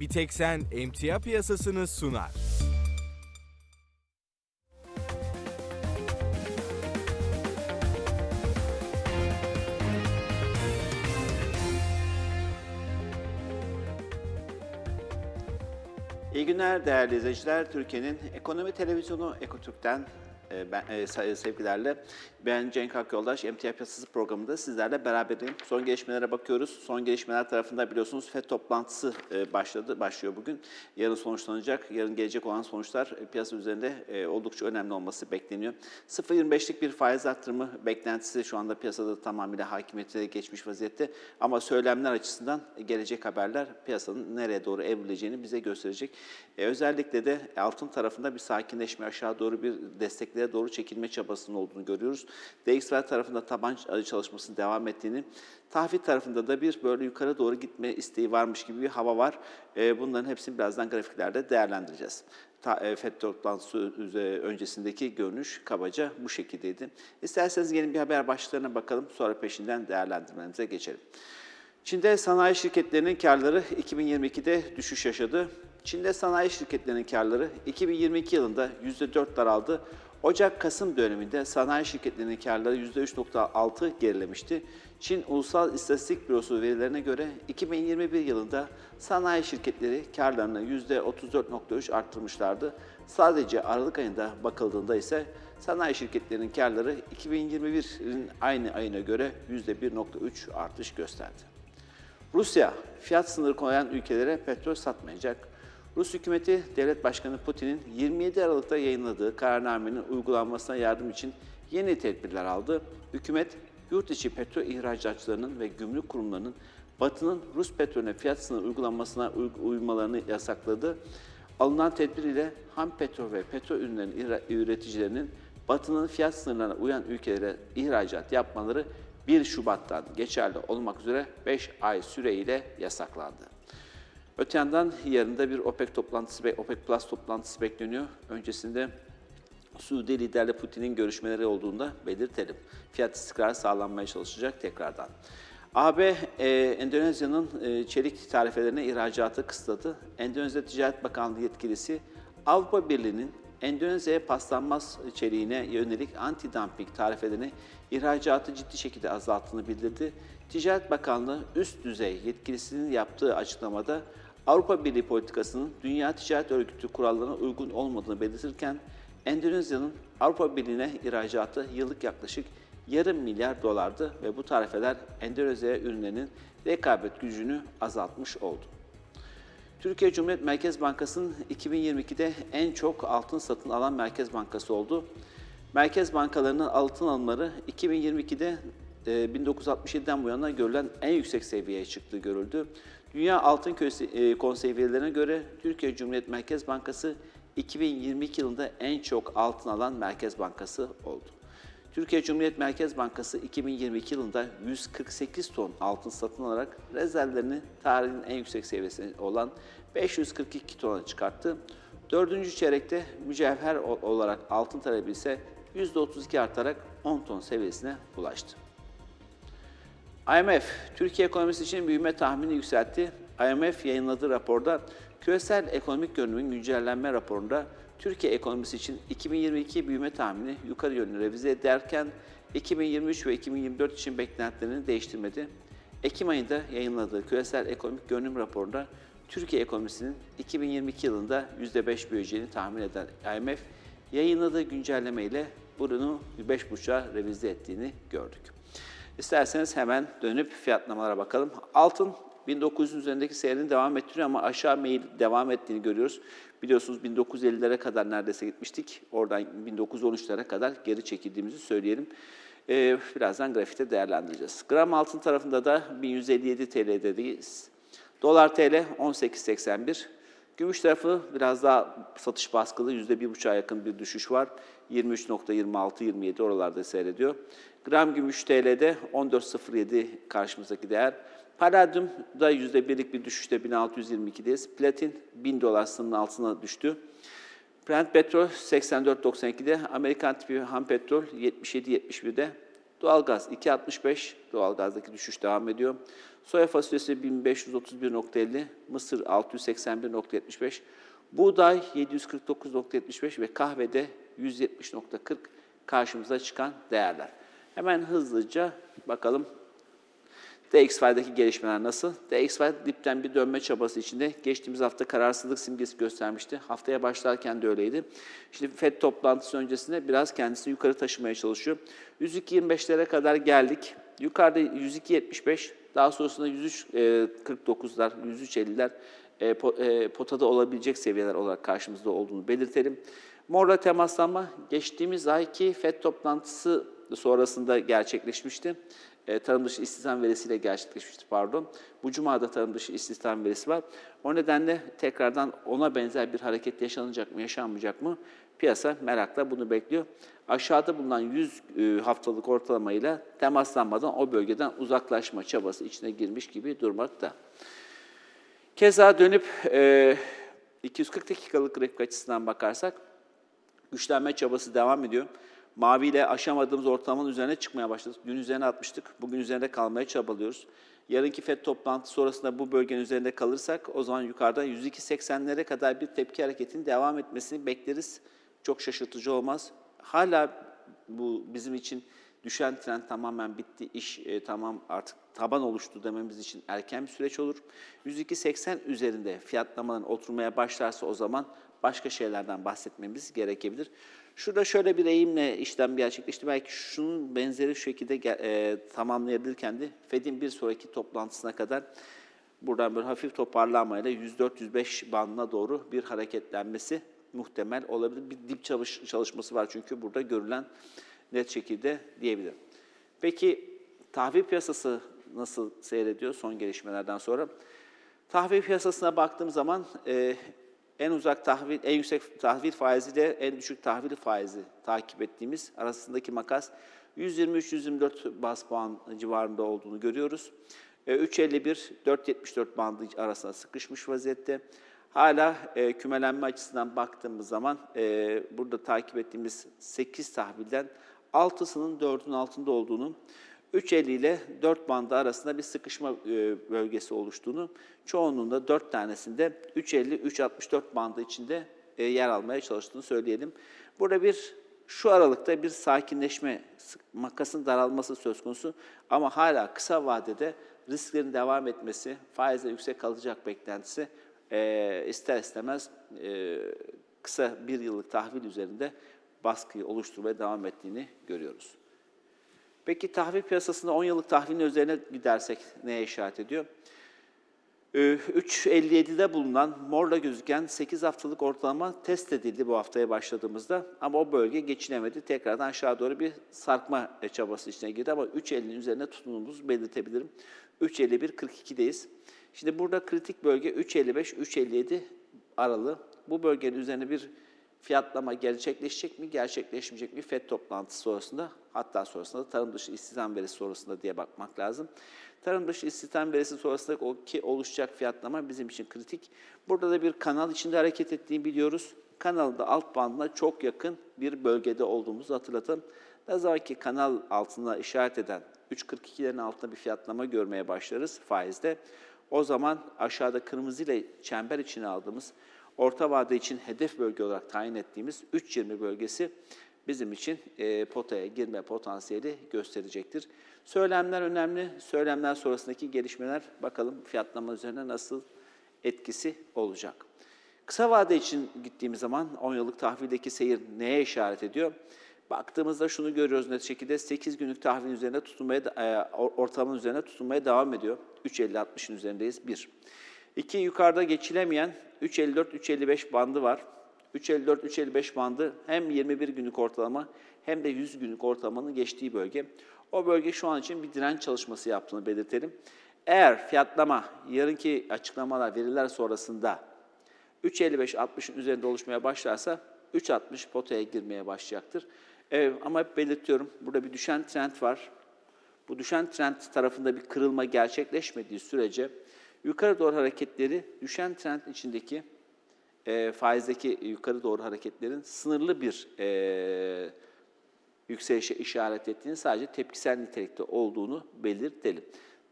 Bir tek emtia piyasasını sunar. İyi günler değerli izleyiciler. Türkiye'nin ekonomi televizyonu Ekotürk'ten ben, e, sevgilerle ben Cenk Akyoldaş Emtia Piyasası programında sizlerle beraberim. Son gelişmelere bakıyoruz. Son gelişmeler tarafında biliyorsunuz FED toplantısı e, başladı, başlıyor bugün. Yarın sonuçlanacak. Yarın gelecek olan sonuçlar e, piyasa üzerinde e, oldukça önemli olması bekleniyor. 0.25'lik bir faiz arttırımı beklentisi şu anda piyasada tamamıyla hakimiyete geçmiş vaziyette. Ama söylemler açısından gelecek haberler piyasanın nereye doğru evrileceğini bize gösterecek. E, özellikle de altın tarafında bir sakinleşme aşağı doğru bir desteklere doğru çekilme çabasının olduğunu görüyoruz. DXY tarafında taban çalışmasının devam ettiğini, tahvil tarafında da bir böyle yukarı doğru gitme isteği varmış gibi bir hava var. E, bunların hepsini birazdan grafiklerde değerlendireceğiz. E, FED toplantısı üze- öncesindeki görünüş kabaca bu şekildeydi. İsterseniz yeni bir haber başlıklarına bakalım, sonra peşinden değerlendirmemize geçelim. Çin'de sanayi şirketlerinin karları 2022'de düşüş yaşadı. Çin'de sanayi şirketlerinin karları 2022 yılında %4 daraldı. Ocak-Kasım döneminde sanayi şirketlerinin karları %3.6 gerilemişti. Çin Ulusal İstatistik Bürosu verilerine göre 2021 yılında sanayi şirketleri karlarını %34.3 arttırmışlardı. Sadece Aralık ayında bakıldığında ise sanayi şirketlerinin karları 2021'in aynı ayına göre %1.3 artış gösterdi. Rusya, fiyat sınırı koyan ülkelere petrol satmayacak. Rus hükümeti, Devlet Başkanı Putin'in 27 Aralık'ta yayınladığı kararnamenin uygulanmasına yardım için yeni tedbirler aldı. Hükümet, yurt içi petrol ihracatçılarının ve gümrük kurumlarının Batı'nın Rus petrolüne fiyat sınırı uygulanmasına uy- uymalarını yasakladı. Alınan tedbir ile ham petrol ve petrol ürünlerinin üreticilerinin Batı'nın fiyat sınırlarına uyan ülkelere ihracat yapmaları 1 Şubat'tan geçerli olmak üzere 5 ay süreyle yasaklandı. Öte yandan yarın da bir OPEC toplantısı ve OPEC Plus toplantısı bekleniyor. Öncesinde Suudi liderle Putin'in görüşmeleri olduğunda belirtelim. Fiyat istikrarı sağlanmaya çalışacak tekrardan. AB, e, Endonezya'nın e, çelik tarifelerine ihracatı kısıtladı. Endonezya Ticaret Bakanlığı yetkilisi Avrupa Birliği'nin Endonezya'ya paslanmaz çeliğine yönelik anti-dumping tarifelerini ihracatı ciddi şekilde azalttığını bildirdi. Ticaret Bakanlığı üst düzey yetkilisinin yaptığı açıklamada Avrupa Birliği politikasının Dünya Ticaret Örgütü kurallarına uygun olmadığını belirtirken Endonezya'nın Avrupa Birliği'ne ihracatı yıllık yaklaşık yarım milyar dolardı ve bu tarifeler Endonezya ürünlerinin rekabet gücünü azaltmış oldu. Türkiye Cumhuriyet Merkez Bankası'nın 2022'de en çok altın satın alan merkez bankası oldu. Merkez bankalarının altın alımları 2022'de e, 1967'den bu yana görülen en yüksek seviyeye çıktığı görüldü. Dünya Altın e, Konseyi verilerine göre Türkiye Cumhuriyet Merkez Bankası 2022 yılında en çok altın alan merkez bankası oldu. Türkiye Cumhuriyet Merkez Bankası 2022 yılında 148 ton altın satın alarak rezervlerini tarihin en yüksek seviyesi olan 542 tona çıkarttı. Dördüncü çeyrekte mücevher olarak altın talebi ise %32 artarak 10 ton seviyesine ulaştı. IMF, Türkiye ekonomisi için büyüme tahmini yükseltti. IMF yayınladığı raporda küresel ekonomik görünümün güncellenme raporunda Türkiye ekonomisi için 2022 büyüme tahmini yukarı yönlü revize ederken 2023 ve 2024 için beklentilerini değiştirmedi. Ekim ayında yayınladığı küresel ekonomik görünüm raporunda Türkiye ekonomisinin 2022 yılında %5 büyüyeceğini tahmin eden IMF, yayınladığı güncelleme ile bunu 5,5'a revize ettiğini gördük. İsterseniz hemen dönüp fiyatlamalara bakalım. Altın 1900'ün üzerindeki seyrini devam ettiriyor ama aşağı meyil devam ettiğini görüyoruz. Biliyorsunuz 1950'lere kadar neredeyse gitmiştik. Oradan 1913'lere kadar geri çekildiğimizi söyleyelim. Ee, birazdan grafikte değerlendireceğiz. Gram altın tarafında da 1157 TL'deyiz. Dolar TL 18.81. Gümüş tarafı biraz daha satış baskılı, %1,5'a yakın bir düşüş var. 23.26-27 oralarda seyrediyor. Gram gümüş TL'de 14.07 karşımızdaki değer. Palladium'da %1'lik bir düşüşte 1622'deyiz. Platin 1000 dolar sınırının altına düştü. Brent petrol 84.92'de, Amerikan tipi ham petrol 77.71'de, Doğalgaz 2.65, doğalgazdaki düşüş devam ediyor. Soya fasulyesi 1531.50, mısır 681.75, buğday 749.75 ve kahvede 170.40 karşımıza çıkan değerler. Hemen hızlıca bakalım DXY'daki gelişmeler nasıl? DXY dipten bir dönme çabası içinde. Geçtiğimiz hafta kararsızlık simgesi göstermişti. Haftaya başlarken de öyleydi. Şimdi FED toplantısı öncesinde biraz kendisini yukarı taşımaya çalışıyor. 102.25'lere kadar geldik. Yukarıda 102.75, daha sonrasında 103.49'lar, 103.50'ler e, e, potada olabilecek seviyeler olarak karşımızda olduğunu belirtelim. Morla temaslanma geçtiğimiz ayki FED toplantısı sonrasında gerçekleşmişti. E, tarım dışı istihdam verisiyle gerçekleşmişti pardon. Bu cuma da tarım dışı istihdam verisi var. O nedenle tekrardan ona benzer bir hareket yaşanacak mı, yaşanmayacak mı? Piyasa merakla bunu bekliyor. Aşağıda bulunan 100 e, haftalık ortalamayla temaslanmadan o bölgeden uzaklaşma çabası içine girmiş gibi durmakta. Keza dönüp e, 240 dakikalık grafik açısından bakarsak güçlenme çabası devam ediyor. Mavi ile aşamadığımız ortalamanın üzerine çıkmaya başladık. Dün üzerine atmıştık. Bugün üzerinde kalmaya çabalıyoruz. Yarınki FED toplantısı sonrasında bu bölgenin üzerinde kalırsak o zaman yukarıda 102.80'lere kadar bir tepki hareketinin devam etmesini bekleriz. Çok şaşırtıcı olmaz. Hala bu bizim için düşen trend tamamen bitti, iş e, tamam artık taban oluştu dememiz için erken bir süreç olur. 102.80 üzerinde fiyatlamaların oturmaya başlarsa o zaman başka şeylerden bahsetmemiz gerekebilir. Şurada şöyle bir eğimle işlem gerçekleşti. Belki şunun benzeri şu şekilde e, tamamlayabilirken de Fed'in bir sonraki toplantısına kadar buradan böyle hafif toparlanmayla 104-105 bandına doğru bir hareketlenmesi muhtemel olabilir. Bir dip çalış- çalışması var çünkü burada görülen net şekilde diyebilirim. Peki tahvil piyasası nasıl seyrediyor son gelişmelerden sonra? Tahvil piyasasına baktığım zaman e, en uzak tahvil, en yüksek tahvil faiziyle en düşük tahvil faizi takip ettiğimiz arasındaki makas 123-124 bas puan civarında olduğunu görüyoruz. E, 3.51-4.74 bandı arasında sıkışmış vaziyette. Hala e, kümelenme açısından baktığımız zaman e, burada takip ettiğimiz 8 tahvilden 6'sının 4'ün altında olduğunu, 3.50 ile 4 bandı arasında bir sıkışma e, bölgesi oluştuğunu, çoğunluğunda 4 tanesinde 3.50-3.64 bandı içinde e, yer almaya çalıştığını söyleyelim. Burada bir şu aralıkta bir sakinleşme, makasın daralması söz konusu ama hala kısa vadede risklerin devam etmesi, faizle yüksek kalacak beklentisi e, ister istemez e, kısa bir yıllık tahvil üzerinde baskıyı oluşturmaya devam ettiğini görüyoruz. Peki tahvil piyasasında 10 yıllık tahvilin üzerine gidersek neye işaret ediyor? Ee, 3.57'de bulunan morla gözüken 8 haftalık ortalama test edildi bu haftaya başladığımızda ama o bölge geçinemedi. Tekrardan aşağı doğru bir sarkma çabası içine girdi ama 3.50'nin üzerine tutunduğumuzu belirtebilirim. 3.51-42'deyiz. Şimdi burada kritik bölge 3.55-3.57 aralığı. Bu bölgenin üzerine bir fiyatlama gerçekleşecek mi, gerçekleşmeyecek mi FED toplantısı sonrasında, hatta sonrasında da tarım dışı istihdam verisi sonrasında diye bakmak lazım. Tarım dışı istihdam verisi sonrasında o ki oluşacak fiyatlama bizim için kritik. Burada da bir kanal içinde hareket ettiğini biliyoruz. Kanalın da alt bandına çok yakın bir bölgede olduğumuzu hatırlatalım. Ne zaman ki kanal altına işaret eden 3.42'lerin altında bir fiyatlama görmeye başlarız faizde. O zaman aşağıda kırmızı ile çember içine aldığımız orta vade için hedef bölge olarak tayin ettiğimiz 3.20 bölgesi bizim için e, potaya girme potansiyeli gösterecektir. Söylemler önemli. Söylemler sonrasındaki gelişmeler bakalım fiyatlama üzerine nasıl etkisi olacak. Kısa vade için gittiğimiz zaman 10 yıllık tahvildeki seyir neye işaret ediyor? Baktığımızda şunu görüyoruz net şekilde 8 günlük tahvil üzerine tutunmaya, e, ortalamanın üzerine tutunmaya devam ediyor. 3.50-60'ın üzerindeyiz. 1. 2. Yukarıda geçilemeyen 3.54-3.55 bandı var. 3.54-3.55 bandı hem 21 günlük ortalama hem de 100 günlük ortalamanın geçtiği bölge. O bölge şu an için bir direnç çalışması yaptığını belirtelim. Eğer fiyatlama yarınki açıklamalar, veriler sonrasında 3.55-60'ın üzerinde oluşmaya başlarsa 3.60 potaya girmeye başlayacaktır. Ee, ama hep belirtiyorum, burada bir düşen trend var. Bu düşen trend tarafında bir kırılma gerçekleşmediği sürece yukarı doğru hareketleri düşen trend içindeki e, faizdeki yukarı doğru hareketlerin sınırlı bir e, yükselişe işaret ettiğini sadece tepkisel nitelikte olduğunu belirtelim.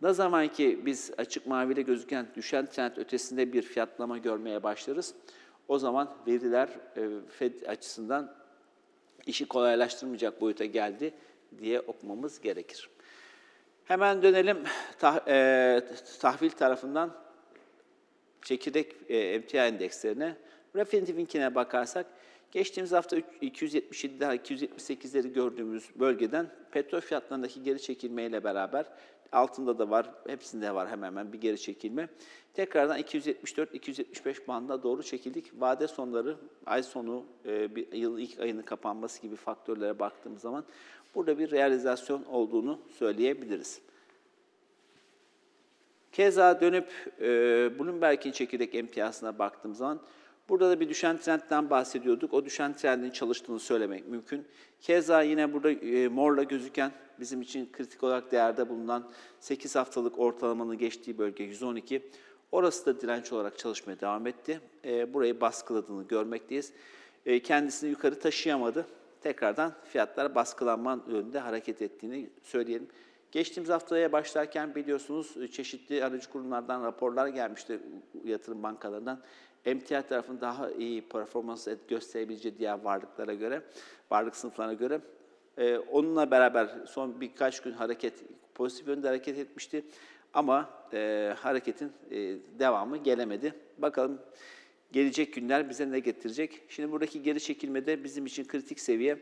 Ne zaman ki biz açık maviyle gözüken düşen trend ötesinde bir fiyatlama görmeye başlarız, o zaman veriler e, Fed açısından işi kolaylaştırmayacak boyuta geldi diye okumamız gerekir. Hemen dönelim tah, e, tahvil tarafından çekirdek e, emtia endekslerine. Refinitiv'inkine bakarsak geçtiğimiz hafta üç- 277'den 278'leri gördüğümüz bölgeden petrol fiyatlarındaki geri çekilmeyle beraber altında da var, hepsinde var hemen hemen bir geri çekilme. Tekrardan 274-275 bandına doğru çekildik. Vade sonları, ay sonu, e, bir yıl ilk ayının kapanması gibi faktörlere baktığımız zaman burada bir realizasyon olduğunu söyleyebiliriz. Keza dönüp e, Bloomberg'in çekirdek emtiyasına baktığım zaman burada da bir düşen trendten bahsediyorduk. O düşen trendin çalıştığını söylemek mümkün. Keza yine burada e, morla gözüken bizim için kritik olarak değerde bulunan 8 haftalık ortalamanın geçtiği bölge 112. Orası da direnç olarak çalışmaya devam etti. E, burayı baskıladığını görmekteyiz. E, kendisini yukarı taşıyamadı. Tekrardan fiyatlar baskılanma yönünde hareket ettiğini söyleyelim. Geçtiğimiz haftaya başlarken biliyorsunuz e, çeşitli aracı kurumlardan raporlar gelmişti yatırım bankalarından. Emtia tarafının daha iyi performans gösterebileceği diğer varlıklara göre, varlık sınıflarına göre. Ee, onunla beraber son birkaç gün hareket, pozitif yönde hareket etmişti. Ama e, hareketin e, devamı gelemedi. Bakalım gelecek günler bize ne getirecek? Şimdi buradaki geri çekilmede bizim için kritik seviye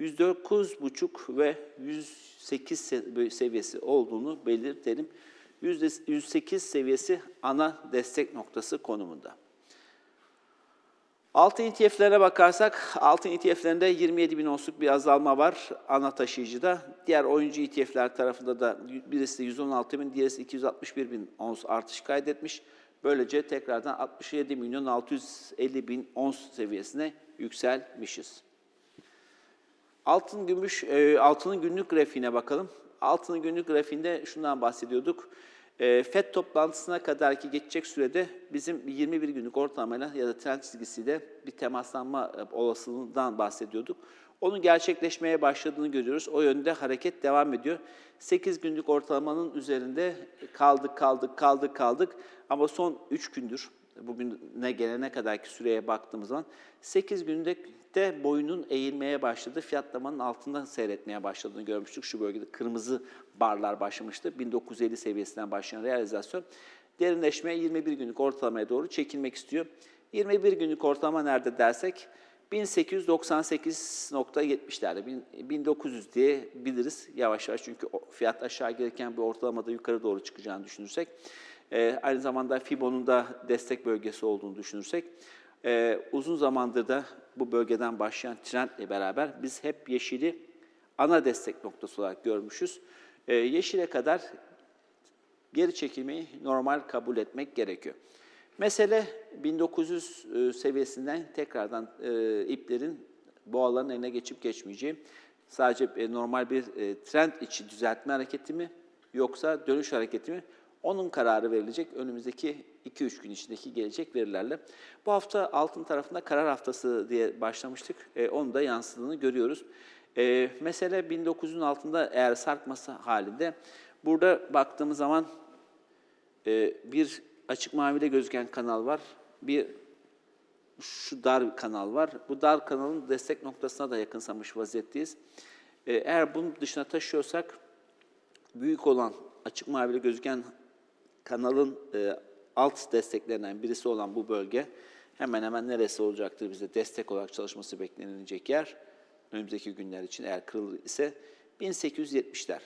109,5 ve 108 se- seviyesi olduğunu belirtelim. Yüzde- 108 seviyesi ana destek noktası konumunda. Altın ETF'lere bakarsak, altın ETF'lerinde 27 bin onsluk bir azalma var ana taşıyıcıda. Diğer oyuncu ETF'ler tarafında da birisi 116 bin, diğerisi 261 bin ons artış kaydetmiş. Böylece tekrardan 67 milyon 650 bin ons seviyesine yükselmişiz. Altın gümüş, e, altının günlük grafiğine bakalım. Altının günlük grafiğinde şundan bahsediyorduk. E, FED toplantısına kadarki geçecek sürede bizim 21 günlük ortalamayla ya da trend çizgisiyle bir temaslanma e, olasılığından bahsediyorduk. Onun gerçekleşmeye başladığını görüyoruz. O yönde hareket devam ediyor. 8 günlük ortalamanın üzerinde kaldık, kaldık, kaldık, kaldık. Ama son 3 gündür bugüne gelene kadarki süreye baktığımız zaman 8 günde de boyunun eğilmeye başladı. Fiyatlamanın altında seyretmeye başladığını görmüştük. Şu bölgede kırmızı barlar başlamıştı. 1950 seviyesinden başlayan realizasyon derinleşmeye 21 günlük ortalamaya doğru çekilmek istiyor. 21 günlük ortalama nerede dersek 1898.70'lerde, 1900 diye biliriz yavaş yavaş çünkü fiyat aşağı gelirken bir ortalamada yukarı doğru çıkacağını düşünürsek. Ee, aynı zamanda Fibo'nun da destek bölgesi olduğunu düşünürsek, e, uzun zamandır da bu bölgeden başlayan trendle beraber biz hep yeşili ana destek noktası olarak görmüşüz. Ee, yeşile kadar geri çekilmeyi normal kabul etmek gerekiyor. Mesele 1900 e, seviyesinden tekrardan e, iplerin boğaların eline geçip geçmeyeceği. Sadece e, normal bir e, trend içi düzeltme hareketi mi yoksa dönüş hareketi mi? Onun kararı verilecek önümüzdeki 2-3 gün içindeki gelecek verilerle. Bu hafta altın tarafında karar haftası diye başlamıştık. E, onun da yansıdığını görüyoruz. E, mesele 1900'ün altında eğer sarkması halinde burada baktığımız zaman ee, bir açık mavide gözüken kanal var. Bir şu dar kanal var. Bu dar kanalın destek noktasına da yakınsamış vaziyetteyiz. Ee, Eğer bunun dışına taşıyorsak büyük olan açık mavide gözüken kanalın e, alt desteklerinden birisi olan bu bölge hemen hemen neresi olacaktır bize destek olarak çalışması beklenilecek yer önümüzdeki günler için eğer kırılır ise 1870'ler.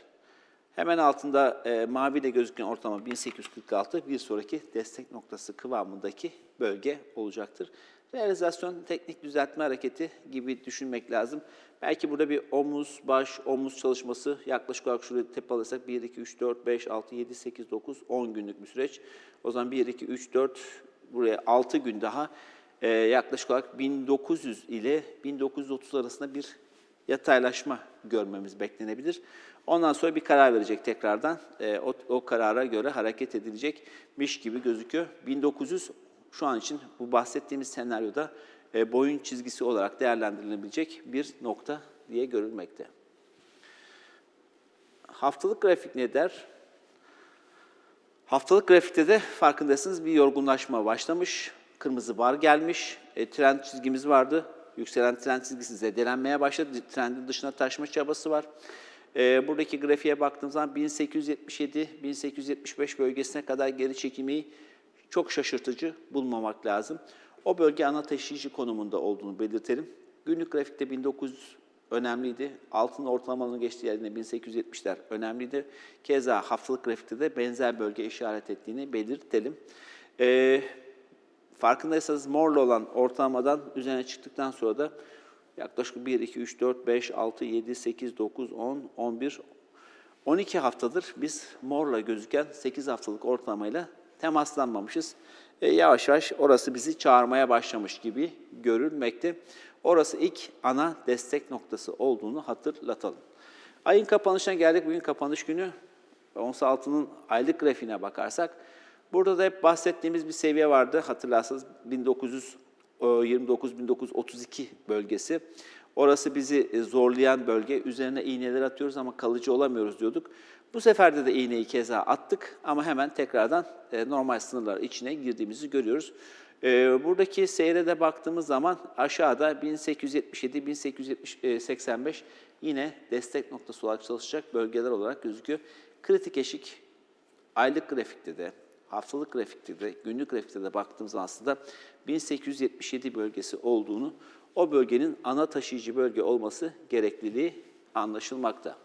Hemen altında e, mavi de gözüken ortalama 1846 bir sonraki destek noktası kıvamındaki bölge olacaktır. Realizasyon teknik düzeltme hareketi gibi düşünmek lazım. Belki burada bir omuz, baş, omuz çalışması yaklaşık olarak şuraya tepe alırsak 1, 2, 3, 4, 5, 6, 7, 8, 9, 10 günlük bir süreç. O zaman 1, 2, 3, 4, buraya 6 gün daha e, yaklaşık olarak 1900 ile 1930 arasında bir yataylaşma görmemiz beklenebilir. Ondan sonra bir karar verecek tekrardan. E, o, o karara göre hareket edilecekmiş gibi gözüküyor. 1900 şu an için bu bahsettiğimiz senaryoda e, boyun çizgisi olarak değerlendirilebilecek bir nokta diye görülmekte. haftalık grafik ne der? Haftalık grafikte de farkındaysanız bir yorgunlaşma başlamış. Kırmızı bar gelmiş. E, trend çizgimiz vardı. Yükselen trend çizgisi zedelenmeye başladı. Trendin dışına taşma çabası var. E, buradaki grafiğe baktığımız zaman 1877-1875 bölgesine kadar geri çekilmeyi çok şaşırtıcı bulmamak lazım. O bölge ana taşıyıcı konumunda olduğunu belirtelim. Günlük grafikte 1900 önemliydi. Altın ortalamanın geçtiği yerinde 1870'ler önemliydi. Keza haftalık grafikte de benzer bölge işaret ettiğini belirtelim. Ee, farkındaysanız morlu olan ortalamadan üzerine çıktıktan sonra da yaklaşık 1, 2, 3, 4, 5, 6, 7, 8, 9, 10, 11, 12 haftadır biz morla gözüken 8 haftalık ortalamayla temaslanmamışız. E, yavaş yavaş orası bizi çağırmaya başlamış gibi görülmekte. Orası ilk ana destek noktası olduğunu hatırlatalım. Ayın kapanışına geldik. Bugün kapanış günü. Ons altının aylık grafiğine bakarsak burada da hep bahsettiğimiz bir seviye vardı. Hatırlarsanız 1929-1932 bölgesi. Orası bizi e, zorlayan bölge. Üzerine iğneler atıyoruz ama kalıcı olamıyoruz diyorduk. Bu seferde de iğneyi keza attık ama hemen tekrardan e, normal sınırlar içine girdiğimizi görüyoruz. E, Buradaki seyre de baktığımız zaman aşağıda 1877-1885 yine destek noktası olarak çalışacak bölgeler olarak gözüküyor. Kritik eşik aylık grafikte de, haftalık grafikte de, günlük grafikte de baktığımız zaman aslında 1877 bölgesi olduğunu, o bölgenin ana taşıyıcı bölge olması gerekliliği anlaşılmakta.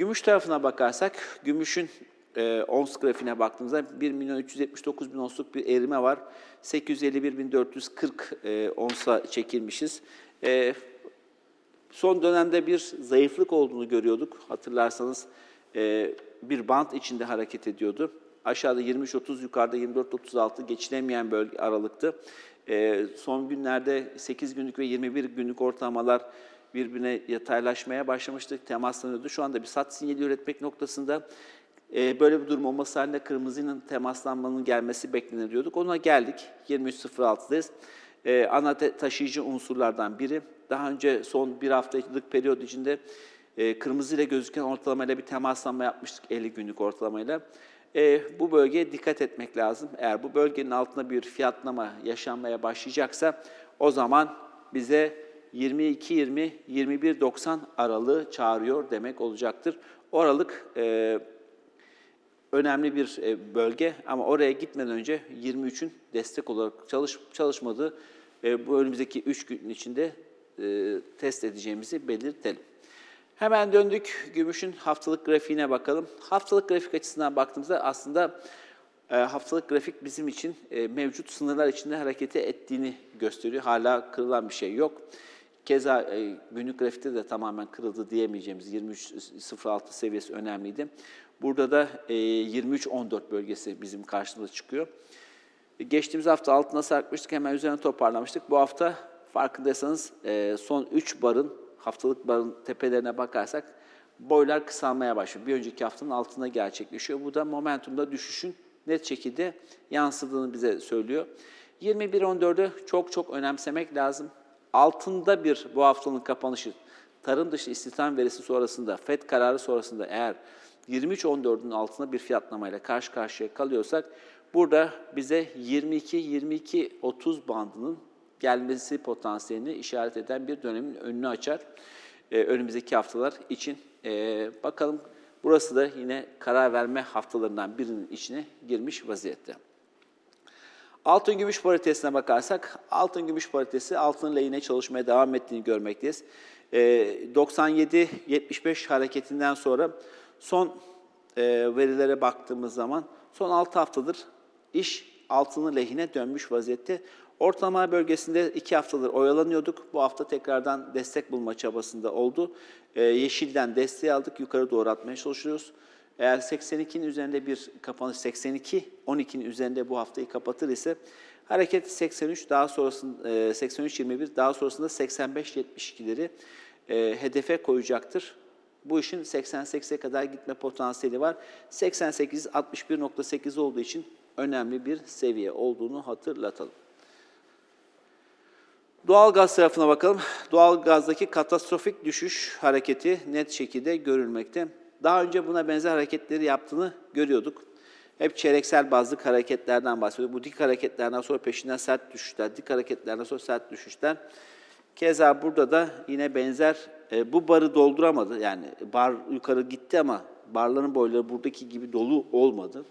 Gümüş tarafına bakarsak, gümüşün e, ons grafiğine baktığımızda 1 milyon 379 bin onsluk bir erime var. 851.440 e, onsa çekilmişiz. E, son dönemde bir zayıflık olduğunu görüyorduk. Hatırlarsanız e, bir bant içinde hareket ediyordu. Aşağıda 23.30, yukarıda 24.36 geçilemeyen bölge aralıktı. E, son günlerde 8 günlük ve 21 günlük ortalamalar birbirine yataylaşmaya başlamıştık, temaslanıyordu. Şu anda bir sat sinyali üretmek noktasında e, böyle bir durum olması halinde kırmızının temaslanmanın gelmesi beklenir diyorduk. Ona geldik. 23.06'dayız. E, ana taşıyıcı unsurlardan biri. Daha önce son bir haftalık periyot içinde e, kırmızı ile gözüken ortalamayla bir temaslanma yapmıştık 50 günlük ortalamayla. E, bu bölgeye dikkat etmek lazım. Eğer bu bölgenin altında bir fiyatlama yaşanmaya başlayacaksa o zaman bize 22-20-21-90 aralığı çağırıyor demek olacaktır. O aralık e, önemli bir e, bölge ama oraya gitmeden önce 23'ün destek olarak çalış, çalışmadığı e, bu önümüzdeki 3 gün içinde e, test edeceğimizi belirtelim. Hemen döndük gümüşün haftalık grafiğine bakalım. Haftalık grafik açısından baktığımızda aslında e, haftalık grafik bizim için e, mevcut sınırlar içinde hareket ettiğini gösteriyor. Hala kırılan bir şey yok. Keza e, günlük grafikte de tamamen kırıldı diyemeyeceğimiz 23.06 seviyesi önemliydi. Burada da e, 23.14 bölgesi bizim karşımıza çıkıyor. E, Geçtiğimiz hafta altına sarkmıştık, hemen üzerine toparlamıştık. Bu hafta farkındaysanız e, son 3 barın, haftalık barın tepelerine bakarsak boylar kısalmaya başlıyor. Bir önceki haftanın altında gerçekleşiyor. Bu da momentumda düşüşün net şekilde yansıdığını bize söylüyor. 21.14'ü çok çok önemsemek lazım. Altında bir bu haftanın kapanışı, tarım dışı istihdam verisi sonrasında, FED kararı sonrasında eğer 23.14'ün altında bir fiyatlamayla karşı karşıya kalıyorsak, burada bize 22-22-30 bandının gelmesi potansiyelini işaret eden bir dönemin önünü açar. Ee, önümüzdeki haftalar için. Ee, bakalım burası da yine karar verme haftalarından birinin içine girmiş vaziyette. Altın gümüş paritesine bakarsak, altın gümüş paritesi altın lehine çalışmaya devam ettiğini görmekteyiz. Ee, 97-75 hareketinden sonra son e, verilere baktığımız zaman son 6 haftadır iş altının lehine dönmüş vaziyette. Ortalama bölgesinde 2 haftadır oyalanıyorduk. Bu hafta tekrardan destek bulma çabasında oldu. Ee, yeşilden desteği aldık, yukarı doğru atmaya çalışıyoruz. Eğer 82'nin üzerinde bir kapanış 82 12'nin üzerinde bu haftayı kapatır ise hareket 83 daha sonrasında 83 21 daha sonrasında 85 72'leri e, hedefe koyacaktır. Bu işin 88'e kadar gitme potansiyeli var. 88 61.8 olduğu için önemli bir seviye olduğunu hatırlatalım. Doğalgaz tarafına bakalım. Doğalgazdaki katastrofik düşüş hareketi net şekilde görülmekte. Daha önce buna benzer hareketleri yaptığını görüyorduk. Hep çeyreksel bazlık hareketlerden bahsediyor. Bu dik hareketlerden sonra peşinden sert düşüşler, dik hareketlerden sonra sert düşüşler. Keza burada da yine benzer, e, bu barı dolduramadı. Yani bar yukarı gitti ama barların boyları buradaki gibi dolu olmadı.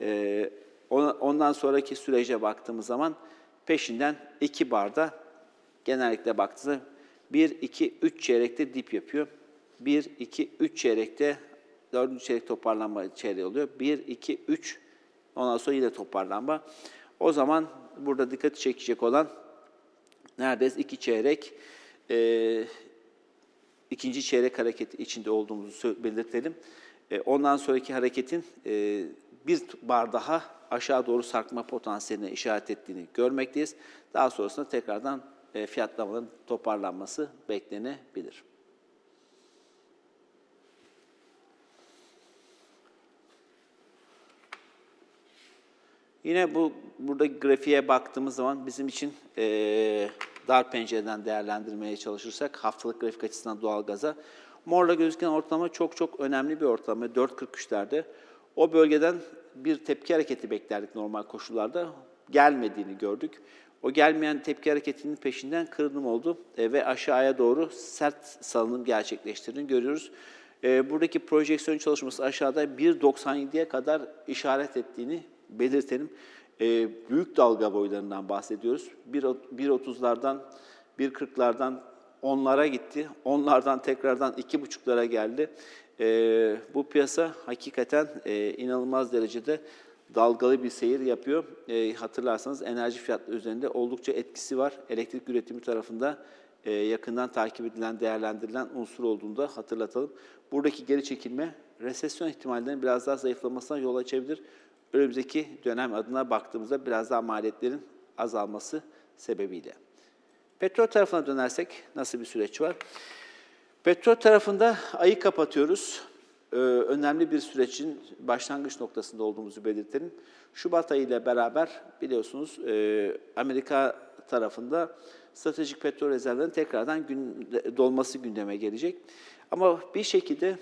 E, ona- ondan sonraki sürece baktığımız zaman peşinden iki barda genellikle baktığınızda 1, 2, 3 çeyrekte dip yapıyor. 1, 2, 3 çeyrekte, 4. çeyrek toparlanma çeyreği oluyor. 1, 2, 3, ondan sonra yine toparlanma. O zaman burada dikkati çekecek olan neredeyse iki çeyrek, e, ikinci çeyrek hareketi içinde olduğumuzu belirtelim. E, ondan sonraki hareketin e, bir bar daha aşağı doğru sarkma potansiyeline işaret ettiğini görmekteyiz. Daha sonrasında tekrardan e, toparlanması beklenebilir. Yine bu burada grafiğe baktığımız zaman bizim için eee, dar pencereden değerlendirmeye çalışırsak haftalık grafik açısından doğalgaza morla gözüken ortalama çok çok önemli bir ortalama 4.43'lerde. O bölgeden bir tepki hareketi beklerdik normal koşullarda. Gelmediğini gördük. O gelmeyen tepki hareketinin peşinden kırılım oldu e, ve aşağıya doğru sert salınım gerçekleştirdiğini görüyoruz. E, buradaki projeksiyon çalışması aşağıda 1.97'ye kadar işaret ettiğini belirtelim. E, büyük dalga boylarından bahsediyoruz. 1.30'lardan, 1.40'lardan 10'lara gitti. Onlardan tekrardan 2.5'lara geldi. E, bu piyasa hakikaten e, inanılmaz derecede dalgalı bir seyir yapıyor. E, hatırlarsanız enerji fiyatları üzerinde oldukça etkisi var. Elektrik üretimi tarafında e, yakından takip edilen, değerlendirilen unsur olduğunu da hatırlatalım. Buradaki geri çekilme resesyon ihtimallerinin biraz daha zayıflamasına yol açabilir. Önümüzdeki dönem adına baktığımızda biraz daha maliyetlerin azalması sebebiyle. Petrol tarafına dönersek nasıl bir süreç var? Petrol tarafında ayı kapatıyoruz. Ee, önemli bir sürecin başlangıç noktasında olduğumuzu belirtelim. Şubat ayı ile beraber biliyorsunuz e, Amerika tarafında stratejik petrol rezervlerinin tekrardan gün, dolması gündeme gelecek. Ama bir şekilde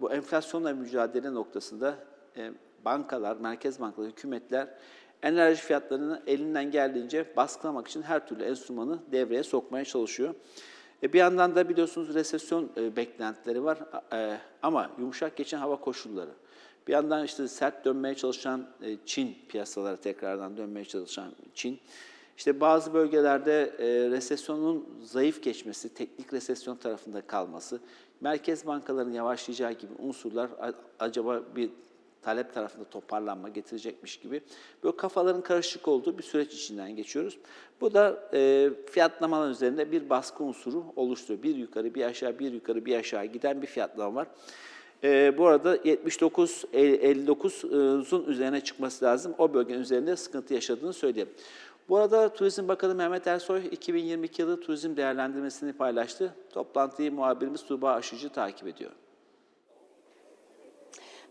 bu enflasyonla mücadele noktasında e, bankalar, merkez bankaları, hükümetler enerji fiyatlarını elinden geldiğince baskılamak için her türlü enstrümanı devreye sokmaya çalışıyor. E, bir yandan da biliyorsunuz resesyon e, beklentileri var E, ama yumuşak geçen hava koşulları. Bir yandan işte sert dönmeye çalışan e, Çin piyasalara tekrardan dönmeye çalışan Çin. İşte bazı bölgelerde e, resesyonun zayıf geçmesi, teknik resesyon tarafında kalması, merkez bankaların yavaşlayacağı gibi unsurlar acaba bir talep tarafında toparlanma getirecekmiş gibi böyle kafaların karışık olduğu bir süreç içinden geçiyoruz. Bu da e, fiyatlamalar üzerinde bir baskı unsuru oluşturuyor. Bir yukarı, bir aşağı, bir yukarı, bir aşağı giden bir fiyatlama var. E, bu arada 79, 59'un üzerine çıkması lazım. O bölgenin üzerinde sıkıntı yaşadığını söyleyelim. Bu arada Turizm Bakanı Mehmet Ersoy 2022 yılı turizm değerlendirmesini paylaştı. Toplantıyı muhabirimiz Tuğba Aşıcı takip ediyor.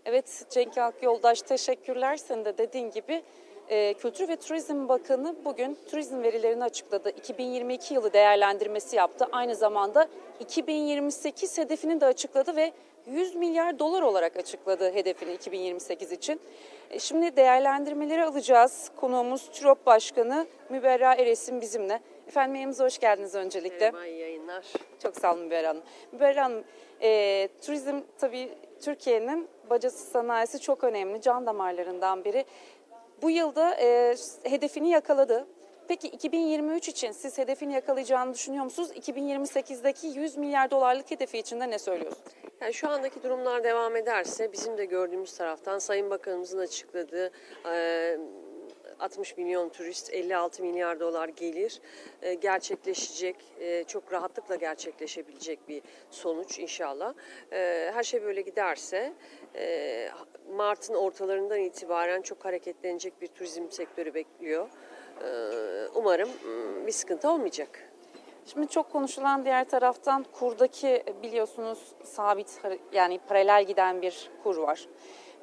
Evet Cenk Halk Yoldaş teşekkürler. Senin de dediğin gibi e, Kültür ve Turizm Bakanı bugün turizm verilerini açıkladı. 2022 yılı değerlendirmesi yaptı. Aynı zamanda 2028 hedefini de açıkladı ve 100 milyar dolar olarak açıkladı hedefini 2028 için. E, Şimdi değerlendirmeleri alacağız. Konuğumuz TÜROP Başkanı Müberra Eres'in bizimle. Efendim yayınımıza hoş geldiniz öncelikle. Merhaba, iyi yayınlar. Çok sağ olun Müberra Hanım. Müberra Hanım, e, turizm tabii Türkiye'nin bacası sanayisi çok önemli, can damarlarından biri. Bu yılda e, hedefini yakaladı. Peki 2023 için siz hedefini yakalayacağını düşünüyor musunuz? 2028'deki 100 milyar dolarlık hedefi için de ne söylüyorsunuz? Yani şu andaki durumlar devam ederse bizim de gördüğümüz taraftan Sayın Bakanımızın açıkladığı e, 60 milyon turist, 56 milyar dolar gelir e, gerçekleşecek, e, çok rahatlıkla gerçekleşebilecek bir sonuç inşallah. E, Her şey böyle giderse e, Mart'ın ortalarından itibaren çok hareketlenecek bir turizm sektörü bekliyor. E, Umarım mm, bir sıkıntı olmayacak. Şimdi çok konuşulan diğer taraftan kurdaki biliyorsunuz sabit yani paralel giden bir kur var.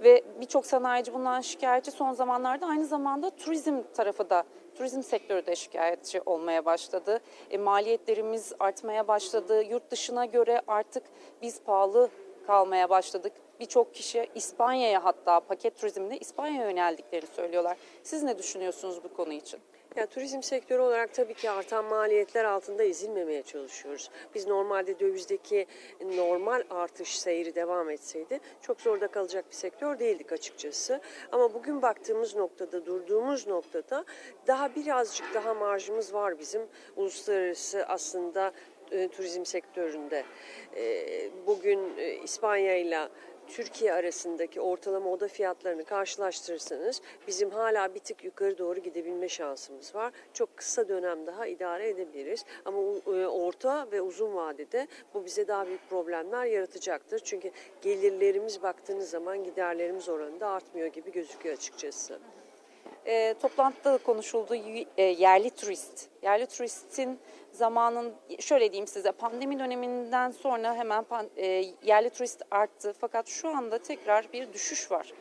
Ve birçok sanayici bundan şikayetçi son zamanlarda aynı zamanda turizm tarafı da turizm sektörü de şikayetçi olmaya başladı. E, maliyetlerimiz artmaya başladı. Yurt dışına göre artık biz pahalı kalmaya başladık. Birçok kişi İspanya'ya hatta paket turizminde İspanya'ya yöneldiklerini söylüyorlar. Siz ne düşünüyorsunuz bu konu için? Ya turizm sektörü olarak tabii ki artan maliyetler altında ezilmemeye çalışıyoruz. Biz normalde dövizdeki normal artış seyri devam etseydi çok zorda kalacak bir sektör değildik açıkçası. Ama bugün baktığımız noktada, durduğumuz noktada daha birazcık daha marjımız var bizim uluslararası aslında e, turizm sektöründe. E, bugün e, İspanya ile Türkiye arasındaki ortalama oda fiyatlarını karşılaştırırsanız bizim hala bir tık yukarı doğru gidebilme şansımız var. Çok kısa dönem daha idare edebiliriz. Ama e, orta ve uzun vadede bu bize daha büyük problemler yaratacaktır. Çünkü gelirlerimiz baktığınız zaman giderlerimiz oranında artmıyor gibi gözüküyor açıkçası. E, toplantıda da konuşuldu e, yerli turist. Yerli turistin zamanın şöyle diyeyim size pandemi döneminden sonra hemen pan- e, yerli turist arttı fakat şu anda tekrar bir düşüş var.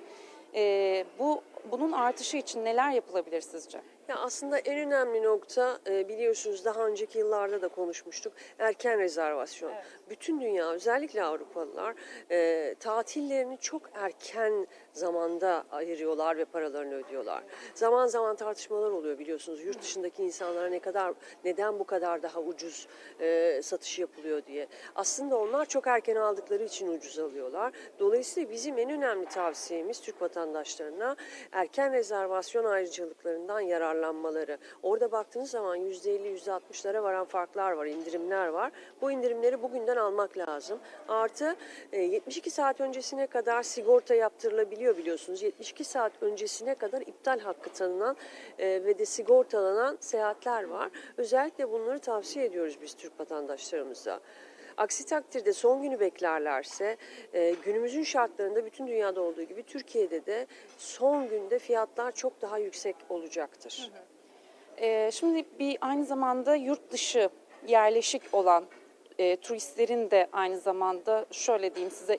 E, bu bunun artışı için neler yapılabilir sizce? Ya aslında en önemli nokta e, biliyorsunuz daha önceki yıllarda da konuşmuştuk erken rezervasyon. Bütün dünya özellikle Avrupalılar e, tatillerini çok erken zamanda ayırıyorlar ve paralarını ödüyorlar. Zaman zaman tartışmalar oluyor biliyorsunuz yurt dışındaki insanlara ne kadar neden bu kadar daha ucuz e, satış yapılıyor diye. Aslında onlar çok erken aldıkları için ucuz alıyorlar. Dolayısıyla bizim en önemli tavsiyemiz Türk vatandaşlarına erken rezervasyon ayrıcalıklarından yararlanmaları. Orada baktığınız zaman %50 %60'lara varan farklar var, indirimler var. Bu indirimleri bugünden almak lazım. Artı e, 72 saat öncesine kadar sigorta yaptırılabiliyor biliyorsunuz. 72 saat öncesine kadar iptal hakkı tanınan e, ve de sigortalanan seyahatler var. Özellikle bunları tavsiye ediyoruz biz Türk vatandaşlarımıza. Aksi takdirde son günü beklerlerse e, günümüzün şartlarında bütün dünyada olduğu gibi Türkiye'de de son günde fiyatlar çok daha yüksek olacaktır. E, şimdi bir aynı zamanda yurt dışı yerleşik olan e, turistlerin de aynı zamanda şöyle diyeyim size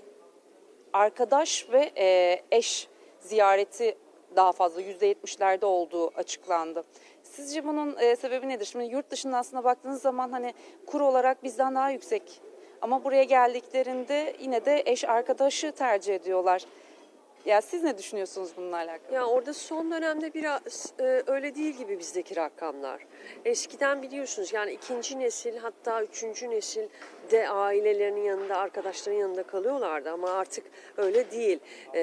arkadaş ve e, eş ziyareti daha fazla %70'lerde olduğu açıklandı. Sizce bunun e, sebebi nedir? Şimdi yurt dışında aslında baktığınız zaman hani kur olarak bizden daha yüksek ama buraya geldiklerinde yine de eş arkadaşı tercih ediyorlar. Ya siz ne düşünüyorsunuz bununla alakalı? Ya orada son dönemde biraz e, öyle değil gibi bizdeki rakamlar. Eskiden biliyorsunuz yani ikinci nesil hatta üçüncü nesil de ailelerinin yanında, arkadaşlarının yanında kalıyorlardı ama artık öyle değil. E,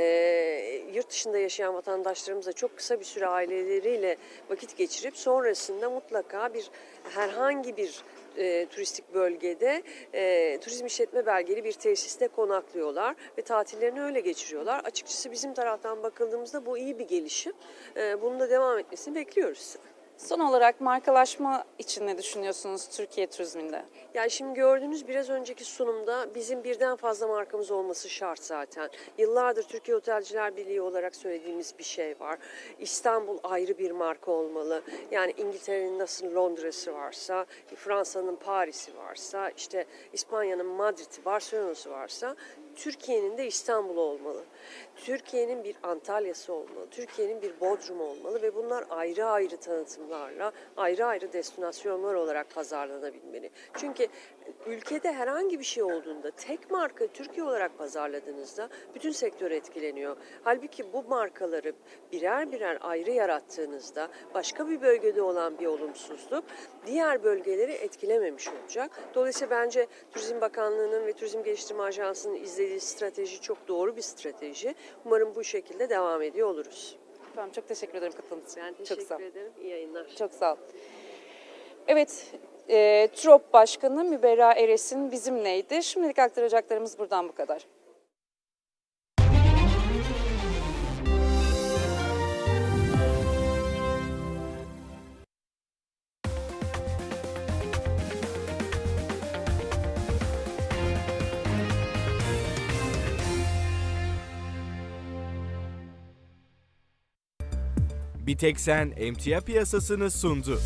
yurt dışında yaşayan vatandaşlarımız da çok kısa bir süre aileleriyle vakit geçirip sonrasında mutlaka bir herhangi bir e, turistik bölgede e, turizm işletme belgeli bir tesiste konaklıyorlar ve tatillerini öyle geçiriyorlar. Açıkçası bizim taraftan bakıldığımızda bu iyi bir gelişim. E, bunun da devam etmesini bekliyoruz. Son olarak markalaşma için ne düşünüyorsunuz Türkiye turizminde? Yani şimdi gördüğünüz biraz önceki sunumda bizim birden fazla markamız olması şart zaten. Yıllardır Türkiye Otelciler Birliği olarak söylediğimiz bir şey var. İstanbul ayrı bir marka olmalı. Yani İngiltere'nin nasıl Londra'sı varsa, Fransa'nın Paris'i varsa, işte İspanya'nın Madrid'i, Barcelona'sı varsa Türkiye'nin de İstanbul olmalı. Türkiye'nin bir Antalya'sı olmalı. Türkiye'nin bir Bodrum olmalı ve bunlar ayrı ayrı tanıtımlarla, ayrı ayrı destinasyonlar olarak pazarlanabilmeli. Çünkü ülkede herhangi bir şey olduğunda tek marka Türkiye olarak pazarladığınızda bütün sektör etkileniyor. Halbuki bu markaları birer birer ayrı yarattığınızda başka bir bölgede olan bir olumsuzluk diğer bölgeleri etkilememiş olacak. Dolayısıyla bence Turizm Bakanlığı'nın ve Turizm Geliştirme Ajansı'nın izlediği strateji çok doğru bir strateji. Umarım bu şekilde devam ediyor oluruz. Tamam çok teşekkür ederim katıldığınız için. Ben çok teşekkür sağ olun. ederim. İyi yayınlar. Çok sağ ol. Evet, e, TROP Başkanı Müberra Eres'in bizimleydi. Şimdilik aktaracaklarımız buradan bu kadar. Bir tek sen emtia piyasasını sundu.